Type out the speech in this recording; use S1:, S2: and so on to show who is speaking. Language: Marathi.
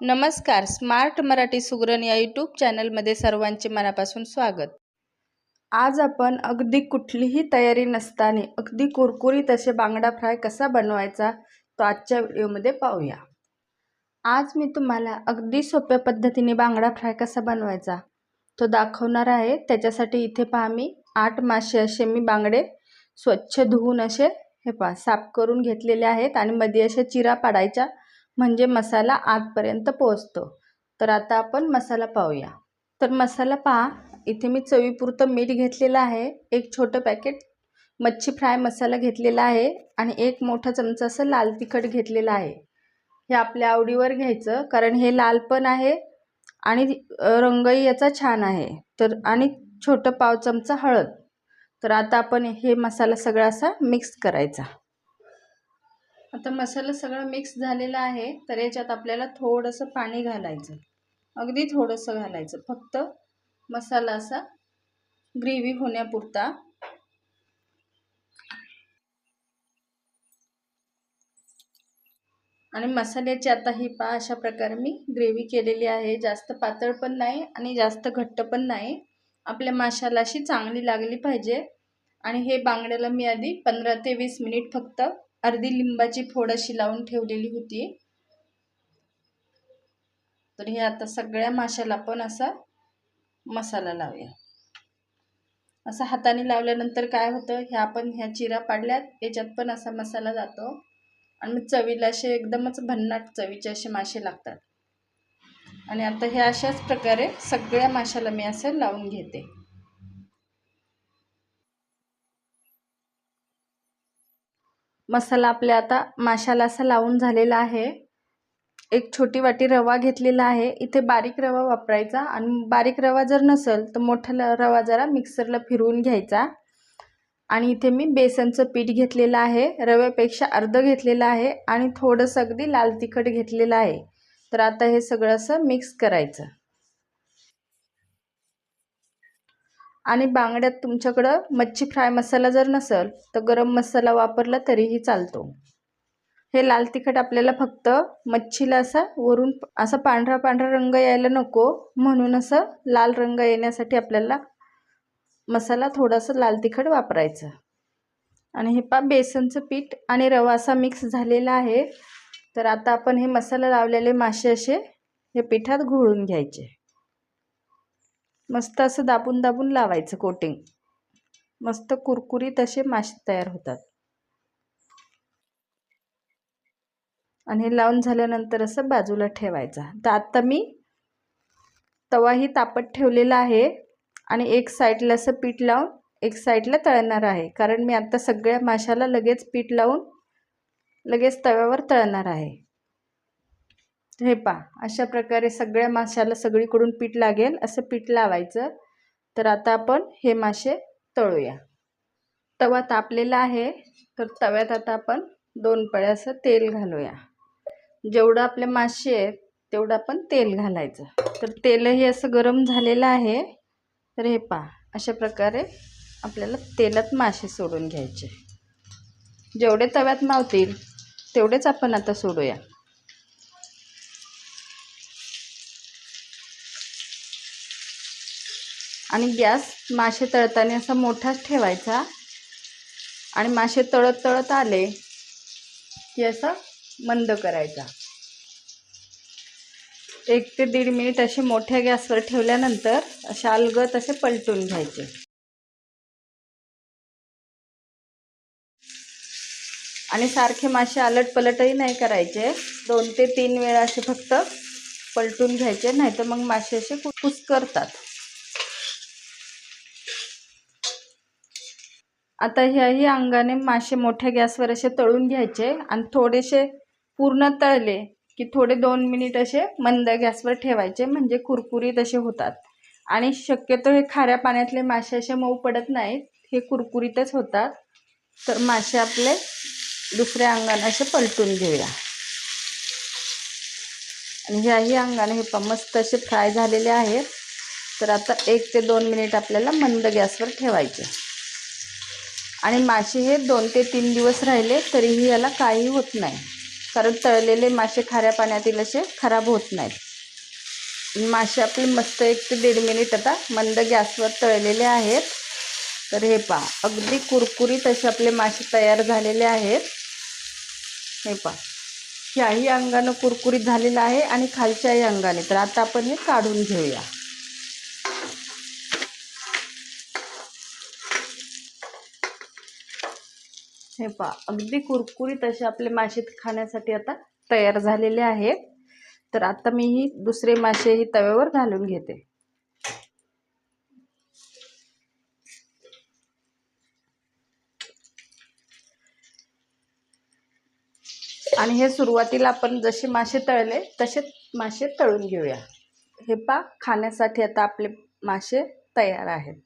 S1: नमस्कार स्मार्ट मराठी सुगरण या यूट्यूब चॅनलमध्ये सर्वांचे मनापासून स्वागत. आज आपण अगदी कुठलीही तयारी नसताना अगदी कुरकुरीत असे बांगडा फ्राय कसा बनवायचा तो आजच्या व्हिडिओमध्ये पाहूया. आज मी तुम्हाला अगदी सोप्या पद्धतीने बांगडा फ्राय कसा बनवायचा तो दाखवणार आहे. त्याच्यासाठी इथे पहा मी आठ मासे असे मी बांगडे स्वच्छ धुवून असे हे पहा साफ करून घेतलेले आहेत आणि मध्ये असे चिरा पाडायच्या म्हणजे मसाला आतपर्यंत पोहोचतो. तर आता आपण मसाला पाहूया. तर मसाला पहा इथे मी चवीपुरतं मीठ घेतलेलं आहे. एक छोटं पॅकेट मच्छी फ्राय मसाला घेतलेला आहे आणि एक मोठा चमचा असं लाल तिखट घेतलेलं आहे. हे आपल्या आवडीवर घ्यायचं कारण हे लाल पण आहे आणि रंगही याचा छान आहे. तर आणि छोटं पाव चमचा हळद. तर आता आपण हे मसाला सगळा असा मिक्स करायचा. आता मसाला सगळं मिक्स झालेला आहे तर याच्यात आपल्याला थोडंसं पाणी घालायचं. अगदी थोडंसं घालायचं. फक्त मसाला असा ग्रेव्ही होण्यापुरता. आणि मसाल्याची आता ही पा अशा प्रकारे मी ग्रेव्ही केलेली आहे. जास्त पातळ पण नाही आणि जास्त घट्ट पण नाही. आपल्या माशाला अशी चांगली लागली पाहिजे. आणि हे बांगड्याला मी आधी पंधरा ते वीस मिनिट फक्त अर्धी लिंबाची फोड अशी लावून ठेवलेली होती. तर हे आता सगळ्या माशाला पण असा मसाला लावूया. असं हाताने लावल्यानंतर काय होतं ह्या आपण ह्या चिरा पाडल्यात याच्यात पण असा मसाला जातो. आणि मग चवीला असे एकदमच भन्नाट चवीचे असे मासे लागतात. आणि आता हे अशाच प्रकारे सगळ्या माशाला मी असं लावून घेते. मसाला आपल्या आता माशाला असा लावून झालेला आहे. एक छोटी वाटी रवा घेतलेला आहे. इथे बारीक रवा वापरायचा आणि बारीक रवा जर नसेल तर मोठा रवा जरा मिक्सरला फिरवून घ्यायचा. आणि इथे मी बेसनचं पीठ घेतलेलं आहे. रव्यापेक्षा अर्ध घेतलेलं आहे आणि थोडंसं अगदी लाल तिखट घेतलेलं आहे. तर आता हे सगळं असं मिक्स करायचं. आणि बांगड्यात तुमच्याकडं मच्छी फ्राय मसाला जर नसेल तर गरम मसाला वापरला तरीही चालतो. हे लाल तिखट आपल्याला फक्त मच्छीला असा वरून असा पांढरा पांढरा रंग यायला नको म्हणून असं लाल रंग येण्यासाठी आपल्याला मसाला थोडासा लाल तिखट वापरायचं. आणि हे पा बेसनचं पीठ आणि रवा असा मिक्स झालेला आहे. तर आता आपण हे मसाला लावलेले मासे असे हे पिठात घोळून घ्यायचे. मस्त असं दाबून दाबून लावायचं कोटिंग मस्त कुरकुरीत असे मासे तयार होतात. आणि हे लावून झाल्यानंतर असं बाजूला ठेवायचा. तर आत्ता मी तवाही तापत ठेवलेला आहे आणि एक साईडला असं पीठ लावून एक साईडला तळणार आहे. कारण मी आत्ता सगळ्या माशाला लगेच पीठ लावून लगेच तव्यावर तळणार आहे. हे पा अशा प्रकारे सगळ्या माशाला सगळीकडून पीठ लागेल असं पीठ लावायचं. तर आता आपण हे मासे तळूया. तवा तापलेला आहे तर तव्यात आता आपण दोन पळ्या असं तेल घालूया. जेवढं आपले मासे आहेत तेवढं आपण तेल घालायचं. तर तेलही असं गरम झालेलं आहे. तर हे पा अशा प्रकारे आपल्याला तेलात मासे सोडून घ्यायचे. जेवढे तव्यात मावतील तेवढेच आपण आता सोडूया. आणि गॅस मासे तळताना असा मोठाच ठेवायचा. आणि मासे तळत तळत आले की असा मंद करायचा. एक ते दीड मिनिट असे मोठ्या गॅसवर ठेवल्यानंतर असे अलगत असे पलटून घ्यायचे. आणि सारखे मासे अलट पलटही नाही करायचे. दोन ते तीन वेळा असे फक्त पलटून घ्यायचे नाही तर मग मासे असे कुसकरतात आता ह्याही अंगाने मासे मोठ्या गॅसवर असे तळून घ्यायचे आणि थोडेसे पूर्ण तळले की थोडे दोन मिनिट असे मंद गॅसवर ठेवायचे म्हणजे कुरकुरीत असे होतात. आणि शक्यतो हे खाऱ्या पाण्यातले मासे असे मऊ पडत नाहीत हे कुरकुरीतच होतात. तर मासे आपले दुसऱ्या अंगाने असे पलटून घेऊया. आणि ह्याही अंगाने हे प मस्त असे फ्राय झालेले आहेत. तर आता एक ते दोन मिनिट आपल्याला मंद गॅसवर ठेवायचे. आणि मासे हे दोन ते तीन दिवस राहिले तरीही याला काही होत नाही. कारण तळलेले मासे खाऱ्या पाण्यातील असे खराब होत नाहीत. मासे आपले मस्त एक ते दीड मिनिट आता मंद गॅसवर तळलेले आहेत. तर हे पहा अगदी कुरकुरीत असे आपले मासे तयार झालेले आहेत. हे पहा ह्याही अंगानं कुरकुरीत झालेलं आहे आणि खालच्याही अंगाने. तर आता आपण हे काढून घेऊया. हे पहा अगदी कुरकुरीत असे आपले मासे खाण्यासाठी आता तयार झालेले आहेत. तर आता मी ही दुसरे मासे ही तव्यावर घालून घेते. आणि हे सुरुवातीला आपण जसे मासे तळले तसे मासे तळून घेऊया. हे पा खाण्यासाठी आता आपले मासे तयार आहेत.